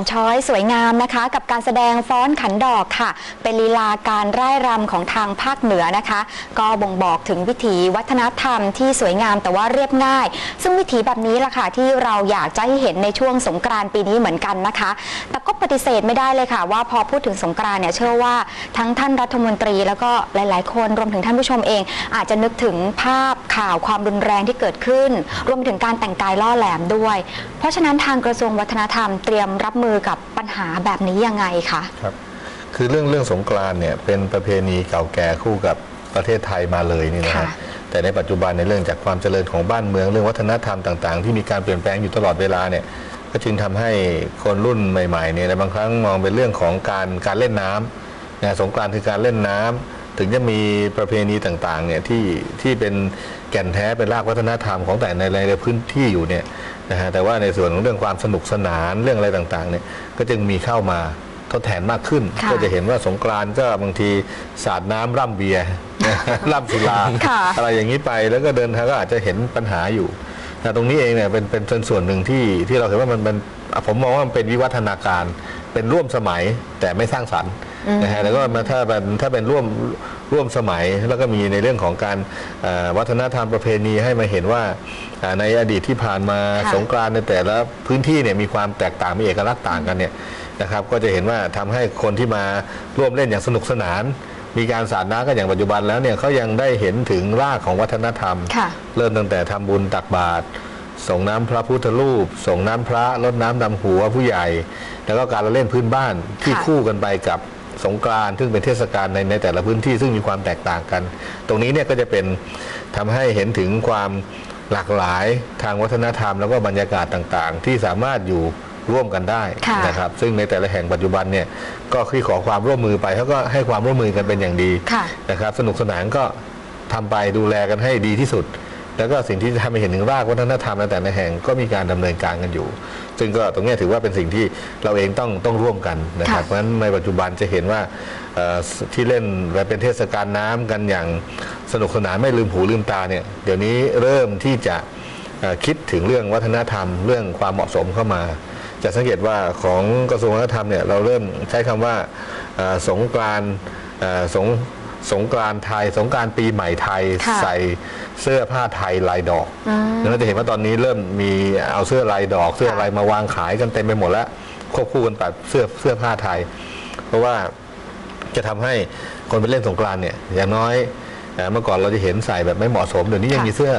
อนช้อยสวยงามนะคะ กับการแสดงฟ้อนขันดอกค่ะ เป็นลีลาการร่ายรำของทางภาคเหนือนะคะ ก็บ่งบอกถึงวิถีวัฒนธรรมที่สวยงามแต่ว่าเรียบง่าย ซึ่งวิถีแบบนี้ล่ะค่ะที่เราอยากจะให้เห็นในช่วงสงกรานต์ปีนี้เหมือนกันนะคะ แต่ก็ปฏิเสธไม่ได้เลยค่ะ ว่าพอพูดถึงสงกรานต์เนี่ยเชื่อว่าทั้งท่านรัฐมนตรี แล้วก็หลาย ๆ คนรวมถึงท่านผู้ชมเอง อาจจะนึกถึงภาพข่าวความรุนแรงที่เกิดขึ้น รวมถึงการแต่งกายล่อแหลมด้วย เพราะฉะนั้นทางกระทรวงวัฒนธรรมเตรียมรับมือกับปัญหาแบบนี้ยังไงคะครับ คือเรื่องเรื่องสงกรานต์เนี่ยเป็นประเพณีเก่าแก่คู่กับประเทศไทยมาเลยนี่นะฮะค่ะแต่ในปัจจุบันในเรื่องจากความเจริญของบ้านเมืองเรื่องวัฒนธรรมต่างๆ ที่มีการเปลี่ยนแปลงอยู่ตลอดเวลาเนี่ยก็จึงทำให้คนรุ่นใหม่ๆเนี่ยในบางครั้งมองเป็นเรื่องของการการเล่นน้ำนะสงกรานต์คือการเล่นน้ำถึงจะมีประเพณีต่างๆเนี่ยที่ที่เป็น แก่นแท้เป็นรากวัฒนธรรมของแต่ในในพื้นที่อยู่เนี่ยนะฮะแต่ว่าในส่วนของเรื่องความสนุกสนานเรื่องอะไรต่างๆเนี่ยก็จึงมีเข้ามาทดแทนมากขึ้นค่ะก็จะเห็นว่าสงกรานต์ก็บางทีสาดน้ำร่ำเบียร์ร่ำสุราค่ะอะไรอย่างนี้ไปแล้วก็เดินทางก็อาจจะเห็นปัญหาอยู่นะตรงนี้เองเนี่ยเป็นเป็นเป็นส่วนหนึ่งที่ที่เราเห็นว่ามันมันอะผมมองว่ามันเป็นวิวัฒนาการเป็นร่วมสมัยแต่ไม่สร้างสรรค์นะฮะแล้วก็มาถ้าเป็นถ้าเป็นร่วม ร่วมสมัย แล้วก็มีในเรื่องของการเอ่อวัฒนธรรมประเพณีให้มาเห็นว่าอ่าในอดีตที่ผ่านมาค่ะสงกรานต์ในแต่ละพื้นที่เนี่ยมีความแตกต่างมีเอกลักษณ์ต่างกันเนี่ยนะครับก็จะเห็นว่าทำให้คนที่มาร่วมเล่นอย่างสนุกสนาน มีการสาดน้ำกันอย่างปัจจุบันแล้วเนี่ยเขายังได้เห็นถึงรากของวัฒนธรรมค่ะเริ่มตั้งแต่ทำบุญตักบาตรส่งน้ำพระพุทธรูป ส่งน้ำพระรดน้ำดำหัวผู้ใหญ่ แล้วก็การละเล่นพื้นบ้านที่ค่ะคู่กันไปกับ สงกรานต์ซึ่งเป็นเทศกาลในในแต่ละพื้นที่ซึ่งมีความแตกต่างกัน ตรงนี้เนี่ยก็จะเป็นทำให้เห็นถึงความหลากหลายทางวัฒนธรรม แล้วก็บรรยากาศต่างๆ ที่สามารถอยู่ร่วมกันได้ค่ะนะครับ ซึ่งในแต่ละแห่งปัจจุบันเนี่ยก็คือขอความร่วมมือไปเขาก็ให้ความร่วมมือกันเป็นอย่างดีค่ะนะครับ สนุกสนานก็ทำไปดูแลกันให้ดีที่สุด แล้วก็สิ่งที่จะทำให้เห็นถึงรากวัฒนธรรมในแต่ละแห่งก็มีการดำเนินการกันอยู่ ซึ่งก็ตรงเนี้ยถือว่าเป็นสิ่งที่เราเองต้องต้องร่วมกันนะครับค่ะเพราะฉะนั้นในปัจจุบันจะเห็นว่าเอ่อที่เล่นแบบเป็นเทศกาลน้ำกันอย่างสนุกสนานไม่ลืมหูลืมตาเนี่ยเดี๋ยวนี้เริ่มที่จะเอ่อคิดถึงเรื่องวัฒนธรรม เรื่องความเหมาะสมเข้ามา จะสังเกตว่าของกระทรวงวัฒนธรรมเนี่ยเราเริ่มใช้คำว่าเอ่อสงกรานต์เอ่อสง สงกรานต์ไทย สงกรานต์ปีใหม่ไทยค่ะใส่เสื้อผ้าไทยลายดอกอืมแล้วเราจะเห็นว่าตอนนี้เริ่มมีเอาเสื้อลายดอก เสื้อค่ะอะไรมาวางขายกันเต็มไปหมดแล้วควบคู่กันกับเสื้อเสื้อผ้าไทย เพราะว่าจะทำให้คนไปเล่นสงกรานต์เนี่ยอย่างน้อยเอ่อเมื่อก่อนเราจะเห็นใส่แบบไม่เหมาะสมเดี๋ยวนี้ยังค่ะ มีเสื้อ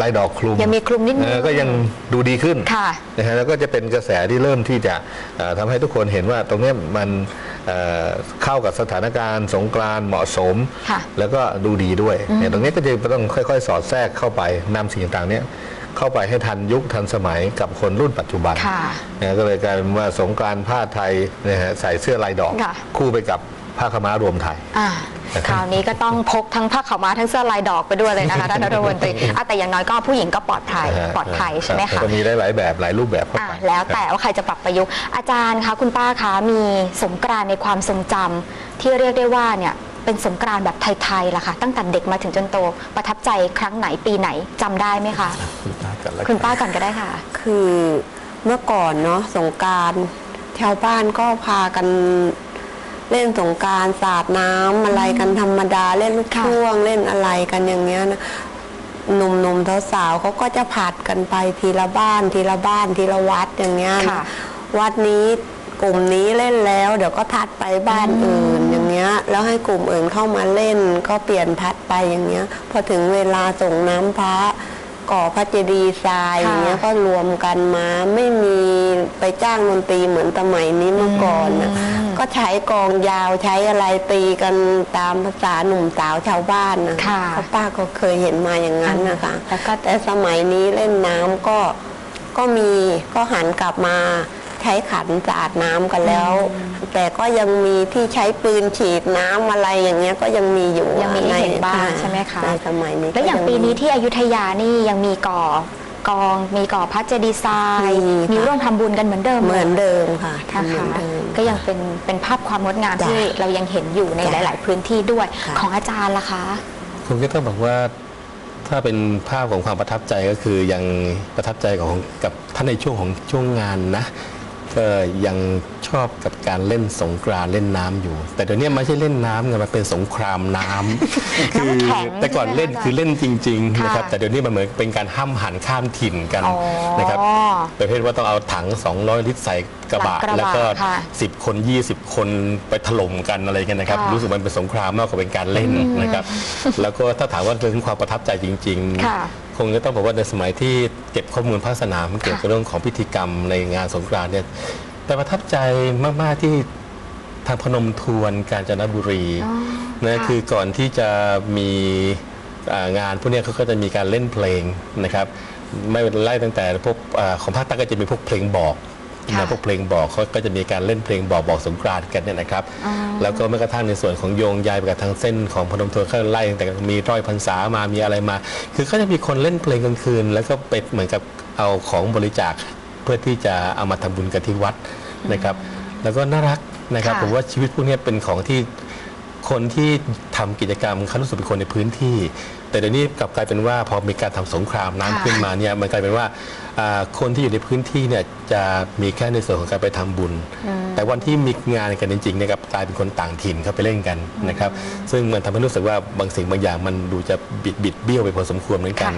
ลายดอกคลุมยังมีคลุมนิดนึงเออก็ยังดูดีขึ้นค่ะนะฮะแล้วก็จะเป็นกระแสที่เริ่มที่จะเอ่อทำให้ทุกคนเห็นว่าตรงเนี้ยมันเอ่อเข้ากับสถานการณ์สงกรานต์เหมาะสม ค่ะ แล้วก็ดูดีด้วยเนี่ยตรงนี้ก็จะต้องค่อย ๆ สอดแทรกเข้าไปนำสิ่งต่างๆเนี้ยเข้าไปให้ทันยุคทันสมัยกับคนรุ่นปัจจุบันค่ะนะก็เลยกลายเป็นว่าสงกรานต์ผ้าไทยนะฮะใส่เสื้อลายดอกค่ะ คู่ไปกับ ผ้าขาวม้ารวมไทย อ่านะครับคราวนี้ก็ต้องพกทั้งผ้าขาวม้าทั้งเสื้อลายดอกไปด้วยเลยนะคะท่านรัฐมนตรีอะแต่อย่างน้อยก็ผู้หญิงก็ปลอดภัยนะฮะปลอดภัยใช่ไหมรับคะก็มีหลายๆแบบหลายรูปแบบเข้าอะไปแล้วแต่ว่าใครจะปรับประยุกต์อาจารย์คะคุณป้าคะมีสงกรานต์ในความทรงจำที่เรียกได้ว่าเนี่ยเป็นสงกรานต์แบบไทยๆล่ะค่ะตั้งแต่เด็กมาถึงจนโตประทับใจครั้งไหนปีไหนจำได้ไหมคะคุณป้ากันแล้วกันคุณป้าก่อนก็ได้ค่ะ คือเมื่อก่อนเนาะสงกรารชาวบ้านก็พากัน เล่นสงกรารสาดน้ำอะไรกันธรรมดาเล่นลูกค่ะช่วงเล่นอะไรกันอย่างเงี้ยนะหนุ่มๆสาวๆเขาก็จะผัดกันไปทีละบ้านทีละบ้านทีละวัดอย่างเงี้ยนะค่ะวัดนี้กลุ่มนี้เล่นแล้ว เดี๋ยวก็ทัดไปบ้านอื่นอย่างเงี้ย แล้วให้กลุ่มอื่นเข้ามาเล่นก็เปลี่ยนพัดไปอย่างเงี้ย พอถึงเวลาส่งน้ำพระ ก่อพระเจดีย์ทรายอย่างเงี้ยค่ะก็รวมกันมาไม่มีไปจ้างดนตรีเหมือนสมัยนี้เมื่อก่อนนะอืมก็ใช้กลองยาวใช้อะไรตีกันตามภาษาหนุ่มสาวชาวบ้านนะค่ะเพราะป้าก็เคยเห็นมาอย่างนั้นนะคะแล้วก็แต่สมัยนี้เล่นน้ำก็ก็มีก็หันกลับมา ใช้ขันสาดน้ำกันแล้ว แต่ก็ยังมีที่ใช้ปืนฉีดน้ำอะไรอย่างเงี้ยก็ยังมีอยู่ยังมีให้เห็นบ้างในใช่ไหมคะในสมัยนี้แล้วอย่างก็ปีนี้ที่อยุธยานี่ยังมีก่อกองมีก่อพระเจดีย์ทรายมีค่ะมีร่วมทำบุญกันเหมือนเดิมเหมือนเดิมค่ะนะเหมือคะนเดิมก็ยังเป็นเป็นภาพความงดงามจ้ะที่เรายังเห็นอยู่ในหจ้ะลาย ๆ พื้นที่ด้วยค่ะของอาจารย์ล่ะคะผมก็ต้องบอกว่าถ้าเป็นภาพของความประทับใจก็คือยังประทับใจของกับท่านในช่วงของช่วงงานนะ ก็ยังชอบกับการเล่นสงกรานต์เล่นน้ำอยู่ แต่เดี๋ยวนี้ไม่ใช่เล่นน้ำไงมันเป็นสงครามน้ำน้ำแข็งแต่ก่อนเล่นใช่ไหมคะคือเล่นจริงๆค่ะนะครับแต่เดี๋ยวนี้มันเหมือนเป็นการห้ามหันข้ามถิ่นกันอ๋อนะครับประเภทว่าต้องเอาถัง 200 ลิตรใส่กระบะกระบะแล้วก็ค่ะ10 คน 20 คนไปถล่มกันอะไรกันนะครับค่ะรู้สึกมันเป็นสงครามมากกว่าเป็นการเล่นนะครับ แล้วก็ถ้าถามว่าเรื่องความประทับใจจริงค่ะๆ คงจะต้องบอกว่าในสมัยที่เก็บข้อมูลภาคสนามเกี่ยวกับเรื่องของพิธีกรรมในงานสงกรานต์เนี่ยแต่ประทับใจมากๆที่ทางพนมทวนกาญจนบุรีอ๋อนะค่ะคือก่อนที่จะมีอ่างานพวกเนี้ยเขาก็จะมีการเล่นเพลงนะครับ ไม่ไล่ตั้งแต่พวกอาของภาคใต้ก็จะมีพวกเพลงบอกค่ะ นะพวกเพลงบอกเขาก็จะมีการเล่นเพลงบอกบอกสงกรานต์กันเนี่ยนะครับอ๋อแล้วก็แม้กระทั่งในส่วนของโยงยายไปกับทางเส้นของพนมทวนเขาไล่ตั้งแต่มีร้อยพรรษามามีอะไรมา คือเขาจะมีคนเล่นเพลงกลางคืน แล้วก็ไปเหมือนกับเอาของบริจาคเพื่อที่จะเอามาทำบุญกันที่วัดนะครับ แล้วก็น่ารักนะครับค่ะผมว่าชีวิตพวกเนี้ยเป็นของที่คนที่ทำกิจกรรมเขารู้สึกเป็นคนในพื้นที่ แต่เดี๋ยวนี้กลับกลายเป็นว่าพอมีการทำสงครามน้ำค่ะขึ้นมาเนี่ยมันกลายเป็นว่าอ่าคนที่อยู่ในพื้นที่เนี่ยจะมีแค่ในส่วนของการไปทำบุญ แต่วันที่มีงานกันจริงๆเนี่ยครับกลายเป็นคนต่างถิ่นเข้าไปเล่นกันนะครับ ซึ่งมันทำให้รู้สึกว่าบางสิ่งบางอย่างมันดูจะบิดบิดเบี้ยวไปพอสมควรเหมือนกัน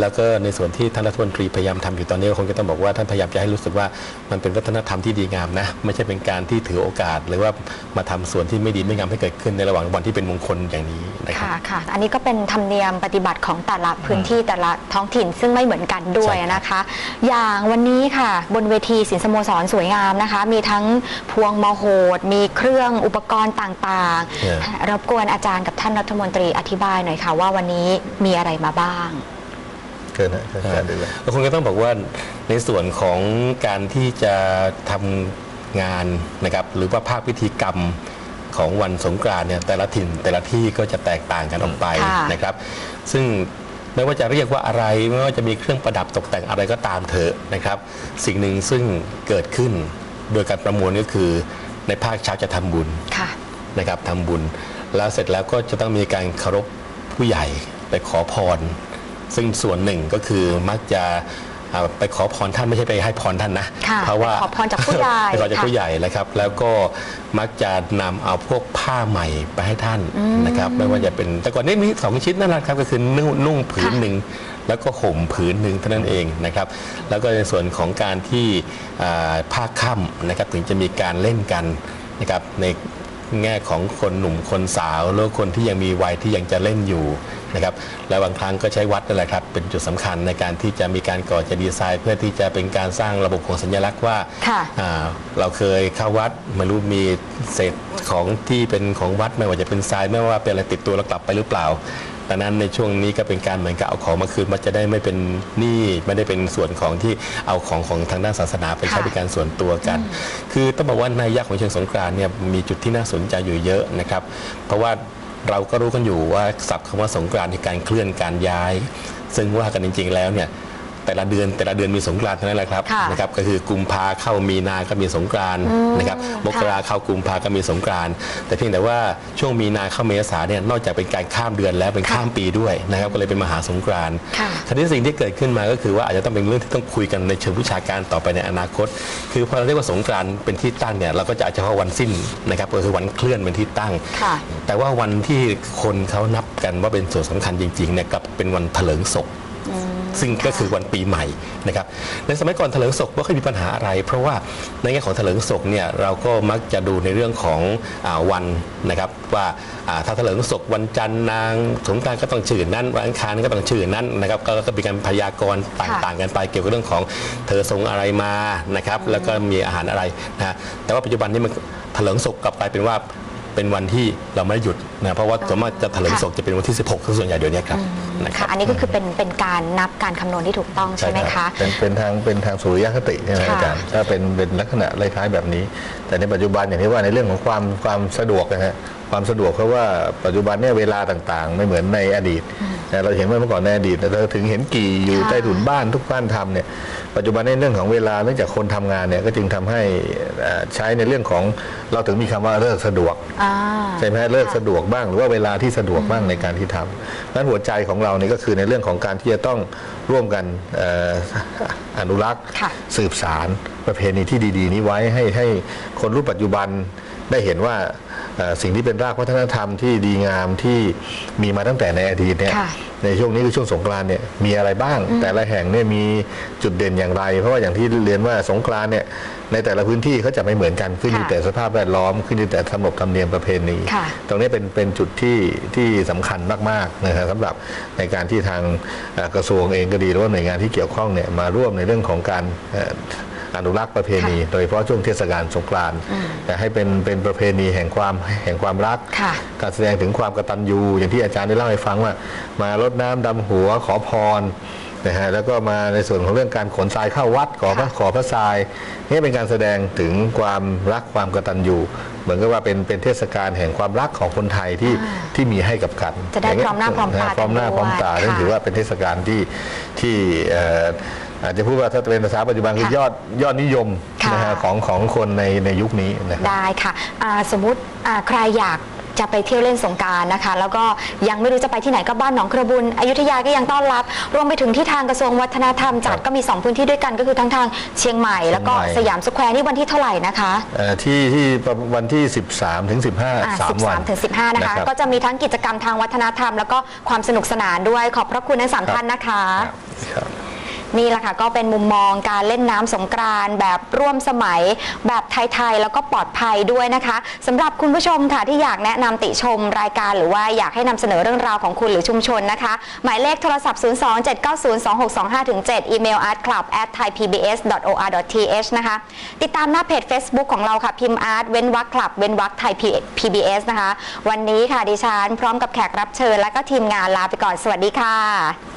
แล้วก็ในส่วนที่ท่านรัฐมนตรีพยายามทำอยู่ตอนนี้ก็คงจะต้องบอกว่าท่านพยายามจะให้รู้สึกว่ามันเป็นวัฒนธรรมที่ดีงามนะไม่ใช่เป็นการที่ถือโอกาส หรือว่ามาทำส่วนที่ไม่ดีไม่งามให้เกิดขึ้นในระหว่างวันที่เป็นมงคลอย่างนี้นะครับค่ะค่ะอันนี้ก็เป็นธรรมเนียมปฏิบัติของแต่ละพื้นที่แต่ละท้องถิ่นซึ่งไม่เหมือนกันด้วยใช่ครับนะคะ อย่างวันนี้ค่ะ บนเวทีสินสโมสรสวยงามนะคะ มีทั้งพวงมโหด มีเครื่องอุปกรณ์ต่างเออๆรบกวนอาจารย์กับท่านรัฐมนตรีอธิบายหน่อยค่ะว่าวันนี้มีอะไรมาบ้างเกินนะเกินการดูเลยก็คงจะต้องบอกว่าในส่วนของการที่จะทำงานนะครับหรือว่าภาคพิธีกรรม ของวันสงกรานต์เนี่ยแต่ละถิ่นแต่ละที่ก็จะแตกต่างกันออกไปค่ะนะครับ ซึ่งไม่ว่าจะเรียกว่าอะไรไม่ว่าจะมีเครื่องประดับตกแต่งอะไรก็ตามเถอะนะครับ สิ่งหนึ่งซึ่งเกิดขึ้นโดยการประมวลก็คือในภาคเช้าจะทำบุญค่ะนะครับทำบุญ แล้วเสร็จแล้วก็จะต้องมีการเคารพผู้ใหญ่ไปขอพร ซึ่งส่วนหนึ่งก็คือมักจะ อ่าไปขอพรท่านไม่ใช่ไปให้พรท่านนะค่ะเพราะว่าไปขอพรจากผู้ใหญ่ไปขอจากค่ะผู้ใหญ่นะครับ แล้วก็มักจะนำเอาพวกผ้าใหม่ไปให้ท่านนะครับ ไม่ว่าจะเป็นแต่ก่อนนี้มีสองชิ้นนั่นแหละครับก็คือนุ่งนุ่งผืนหนึ่งแล้วก็ห่มผืนหนึ่งเท่านั้นเองนะครับ แล้วก็ในส่วนของการที่อ่าผ้าค่ำนะครับถึงจะมีการเล่นกันนะครับใน แง่ของคนหนุ่มคนสาวหรือคนที่ยังมีวัยที่ยังจะเล่นอยู่ นะครับและบางครั้งก็ใช้วัดนั่นแหละครับเป็นจุดสำคัญในการที่จะมีการก่อจะดีไซน์ เพื่อที่จะเป็นการสร้างระบบของสัญลักษณ์ว่าค่ะอ่าเราเคยเข้าวัดไม่รู้มีเศษของที่เป็นของวัดไม่ว่าจะเป็นทรายไม่ว่าเป็นอะไรติดตัวเรากลับไปหรือเปล่าดังนั้นในช่วงนี้ก็เป็นการเหมือนกับเอาของมาคืนมันจะได้ไม่เป็นหนี้ไม่ได้เป็นส่วนของที่เอาของของทางด้านศาสนาไปใช้ค่ะเป็นการส่วนตัวกัน คือต้องบอกว่าในยยะของเชิงสงกรานต์เนี่ยมีจุดที่น่าสนใจอยู่เยอะนะครับ เพราะว่า เราก็รู้กันอยู่ว่าศัพท์คำว่าสงกรานต์ในการเคลื่อนการย้าย ซึ่งว่ากันจริง ๆ แล้วเนี่ย แต่ละเดือนแต่ละเดือนมีสงกรานต์เท่านั้นแหละครับค่ะนะครับก็คือกุมภาเข้ามีนาก็มีสงกรานต์นะครับมกราเข้ากุมภาก็มีสงกรานต์แต่เพียงแต่ว่าช่วงมีนาเข้าเมษาเนี่ยนอกจากเป็นการข้ามเดือนแล้วเป็นข้ามปีด้วยนะครับก็เลยเป็นมหาสงกรานต์ค่ะคราวนี้สิ่งที่เกิดขึ้นมาก็คือว่าอาจจะต้องเป็นเรื่องที่ต้องคุยกันในเชิงวิชาการต่อไปในอนาคต คือพอเราเรียกว่าสงกรานต์เป็นที่ตั้งเนี่ยเราก็จะเอาเฉพาะวันสิ้นนะครับก็คือวันเคลื่อนเป็นที่ตั้ง ค่ะ แต่ว่าวันที่คนเขานับกันว่าเป็นส่วนสำคัญจริงๆเนี่ยกลับเป็นวันเถลิงศพ ซึ่งก็คือวันปีใหม่นะครับในสมัยก่อนเถลิงศพไม่ค่อยมีปัญหาอะไร เพราะว่าในแง่ของเถลิงศพเนี่ยเราก็มักจะดูในเรื่องของอวันนะครับว่าอ่าถ้าเถลิงศพวันจันทร์นางสงกรานก็ต้องชื่อนั้น วันอังคารก็ต้องชื่อนั้นนะครับก็ก็มีการพยากรณ์ต่างๆ กันไปเกี่ยวกับเรื่องของเธอทรงอะไรมานะครับแล้วก็มีอาหารอะไรนะแต่ว่าปัจจุบันนี้มันเถลิงศพกลับกลายเป็นว่า เป็นวันที่เราไม่ได้หยุดนะเพราะว่าส่วนมากจะเถลิงศพจะเป็นวันที่ 16ซะส่วนใหญ่เดี๋ยวนี้ครับนะครัค่ะบอันนี้ก็คือเป็นเป็นการนับการคำนวณที่ถูกต้องใช่ไหมใช่ครัคะบเป็นเป็นทางเป็นทางสุริยคติใช่ไหมค่ะอาจารย์ถ้าเป็นเป็นลักษณะคล้ายๆแบบนี้ แต่ในปัจจุบันอย่างที่ว่าในเรื่องของความความสะดวกนะฮะ ความสะดวกเพราะว่าปัจจุบันเนี่ยเวลาต่างๆ ไม่เหมือนในอดีตนะเราเห็นว่าเมื่อก่อนในอดีตเราถึงเห็นกี่อยู่ค่ะใต้ถุนบ้านทุกบ้านทำเนี่ยปัจจุบันในเรื่องของเวลาเนื่องจากคนทำงานเนี่ยก็จึงทำให้เอ่อใช้ในเรื่องของเราถึงมีคำว่าเลิกสะดวกอ่าใช่ไหมฮะเลิกสะดวกบ้าง หรือว่าเวลาที่สะดวกบ้างในการที่ทำนั้นหัวใจของเรานี่ก็คือในเรื่องของการที่จะต้องร่วมกันเอ่ออนุรักษ์ค่ะสืบสารประเพณีที่ดี ๆ นี้ไว้ให้ให้คนรุ่นปัจจุบันได้เห็นว่าเอ่อ สิ่งที่เป็นรากวัฒนธรรมที่ดีงามที่มีมาตั้งแต่ในอดีตเนี่ยค่ะในช่วงนี้คือช่วงสงกรานต์เนี่ยมีอะไรบ้าง แต่ละแห่งเนี่ยมีจุดเด่นอย่างไร เพราะว่าอย่างที่เรียนว่าสงกรานต์เนี่ยในแต่ละพื้นที่เขาจะไม่เหมือนกันขึ้นอยู่ค่ะแต่สภาพแวดล้อมขึ้นอยู่แต่ขนบธรรมเนียมประเพณีค่ะตรงนี้เป็นเป็นจุดที่ที่สำคัญมากๆนะครับสำหรับในการที่ทางเอ่อกระทรวงเองก็ดีหรือว่าหน่วยงานที่เกี่ยวข้องเนี่ยมาร่วมในเรื่องของการเอ่ออนุรักษ์ประเพณี โดยเฉพาะช่วงเทศกาลสงกรานต์แต่ให้เป็นเป็นประเพณีแห่งความแห่งความรักค่ะการแสดงถึงความกตัญญูอย่างที่อาจารย์ได้เล่าให้ฟังว่า มารดน้ำดำหัวขอพรนะฮะแล้วก็มาในส่วนของเรื่องการขนทรายเข้าวัดขอพระค่ะขอพระทรายนี่เป็นการแสดงถึงความรักความกตัญญูเหมือนกับว่าเป็นเป็นเทศกาลแห่งความรักของคนไทยที่ที่มีให้กับกันจะได้ย่งเงี้ยพร้อมหน้าพร้อมตาพร้อมหน้ากันด้วยพร้อมตานั่นค่ะถือว่าเป็นเทศกาลที่ที่เอ่ออาจจะพูดว่าถ้าเป็นภาษาปัจจุบันคือค่ะยอดยอดนิยมค่ะ นะฮะของของคนในในยุคนี้นะครับ ได้ค่ะอ่าสมมุติอ่าใครอยากจะไปเที่ยวเล่นสงกรารนะคะ แล้วก็ยังไม่รู้จะไปที่ไหนก็บ้านหนองกระบุญอยุธยาก็ยังต้อนรับ รวมไปถึงที่ทางกระทรวงวัฒนธรรมจัดครับก็มี 2 พื้นที่ด้วยกันก็คือทั้งทางเชียงใหม่ แล้วก็เชียงใหม่ สยามสแควร์นี่วันที่เท่าไหร่นะคะ เอ่อที่ที่วันที่ 13 ถึง15อ่า3วัน 13ถึง15 นะคะรับก็จะมีทั้งกิจกรรมทางวัฒนธรรม แล้วก็ความสนุกสนานด้วย ขอบพระคุณทั้งสามครับ ท่านนะคะ ครับ นี่แหละค่ะก็เป็นมุมมองการเล่นน้ำสงกรานต์แบบร่วมสมัย แบบไทยๆแล้วก็ปลอดภัยด้วยนะคะสำหรับคุณผู้ชมค่ะที่อยากแนะนำติชมรายการหรือว่าอยากให้นำเสนอเรื่องราวของคุณหรือชุมชนนะคะ หมายเลขโทรศัพท์ 027902625-7 อีเมล art club at thaipbs.or.th นะคะ ติดตามหน้าเพจ Facebook ของเราค่ะ พิมพ์ art เว้นวรรค club เว้นวรรคไทย PBS นะคะ วันนี้ค่ะดิฉันพร้อมกับแขกรับเชิญและก็ทีมงานลาไปก่อนสวัสดีค่ะ